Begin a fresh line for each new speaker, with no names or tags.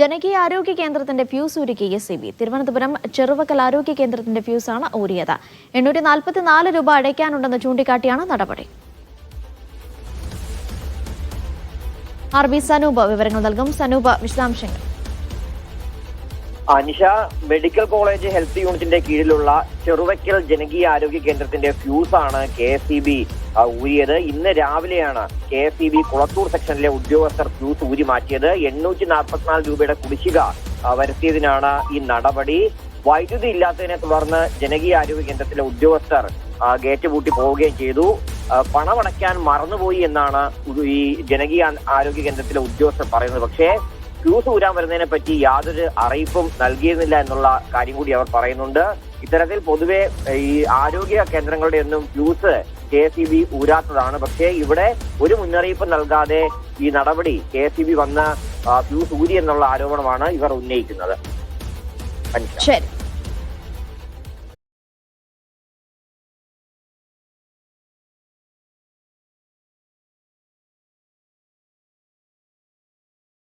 ജനകീയ ആരോഗ്യ കേന്ദ്രത്തിന്റെ ഫ്യൂസ് ഒരുക്കി S C B Thiruvananthapuram Cheruvakkal ആരോഗ്യ കേന്ദ്രത്തിന്റെ ഫ്യൂസാണ് ഊരിയത്. എണ്ണൂറ്റി നാൽപ്പത്തിനാല് രൂപ അടയ്ക്കാനുണ്ടെന്ന് ചൂണ്ടിക്കാട്ടിയാണ് നടപടി. ആർ ബി സനൂപ വിവരങ്ങൾ നൽകും. സനൂപ വിശദാംശങ്ങൾ.
അനിഷ മെഡിക്കൽ കോളേജ് ഹെൽത്ത് യൂണിറ്റിന്റെ കീഴിലുള്ള ചെറുവയ്ക്കൽ ജനകീയ ആരോഗ്യ കേന്ദ്രത്തിന്റെ ഫ്യൂസാണ് കെ എസ് ഇ ബി ഊരിയത്. ഇന്ന് രാവിലെയാണ് K S E B Kulathur സെക്ഷനിലെ ഉദ്യോഗസ്ഥർ ഫ്യൂസ് ഊരി മാറ്റിയത്. എണ്ണൂറ്റി നാൽപ്പത്തിനാല് രൂപയുടെ കുടിശ്ശിക വരുത്തിയതിനാണ് ഈ നടപടി. വൈദ്യുതി ഇല്ലാത്തതിനെ തുടർന്ന് ജനകീയ ആരോഗ്യ കേന്ദ്രത്തിലെ ഉദ്യോഗസ്ഥർ ഗേറ്റ് പൂട്ടി പോവുകയും ചെയ്തു. പണമടയ്ക്കാൻ മറന്നുപോയി എന്നാണ് ഈ ജനകീയ ആരോഗ്യ കേന്ദ്രത്തിലെ ഉദ്യോഗസ്ഥർ പറയുന്നത്. പക്ഷേ ഫ്യൂസ് ഊരാൻ വരുന്നതിനെ പറ്റി യാതൊരു അറിയിപ്പും നൽകിയിരുന്നില്ല എന്നുള്ള കാര്യം കൂടി അവർ പറയുന്നുണ്ട്. ഇത്തരത്തിൽ പൊതുവെ ഈ ആരോഗ്യ കേന്ദ്രങ്ങളുടെ ഒന്നും ക്യൂസ് കെ ഇ ബി ഊരാത്തതാണ്. പക്ഷേ ഇവിടെ ഒരു മുന്നറിയിപ്പ് നൽകാതെ ഈ നടപടി കെ ഇ ബി വന്ന് ക്യൂസ് ഊരി എന്നുള്ള ആരോപണമാണ് ഇവർ ഉന്നയിക്കുന്നത്.
ശരി.